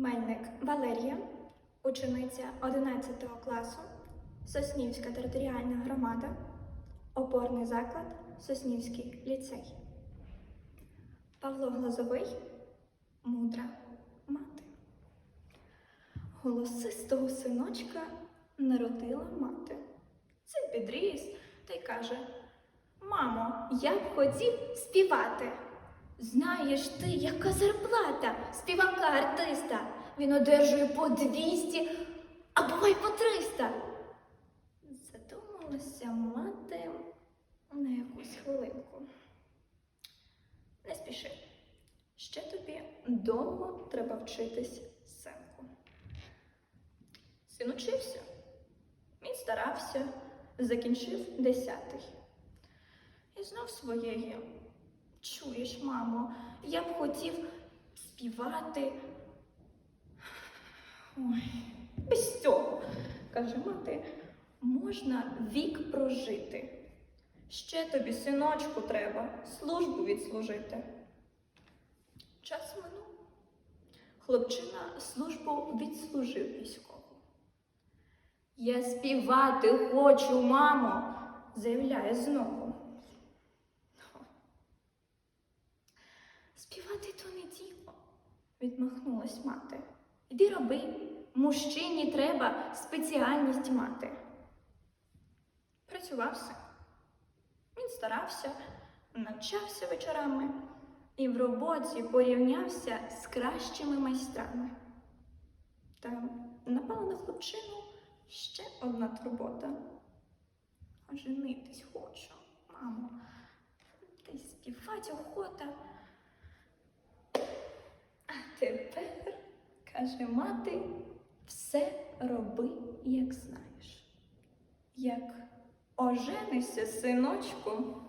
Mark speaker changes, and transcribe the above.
Speaker 1: Мельник Валерія, учениця 11 класу, Соснівська територіальна громада, опорний заклад Соснівський ліцей. Павло Глазовий, мудра мати. Голосистого синочка народила мати. Син підріс та й каже: Мамо, я б хотів співати. Знаєш ти, яка зарплата співака артиста? Він одержує по 200, а бувай по 300. Задумалася мати на якусь хвилинку. Не спіши. Ще тобі довго треба вчитись, синку. Син учився. Він старався, закінчив десятий. І знов своєї. Чуєш, мамо, я б хотів співати. Ой, без цього, каже мати, можна вік прожити. Ще тобі, синочку, треба службу відслужити. Час минув. Хлопчина службу відслужив військову. Я співати хочу, мамо, заявляє знову. Співати то не діло, відмахнулась мати. Іди роби, мужчині треба спеціальність мати. Працював син. Він старався, навчався вечорами і в роботі порівнявся з кращими майстрами. Та напала на хлопчину ще одна турбота. Оженитись хочу, мамо, та й співати охота. А тепер, каже мати, все роби, як знаєш. Як оженишся, синочку.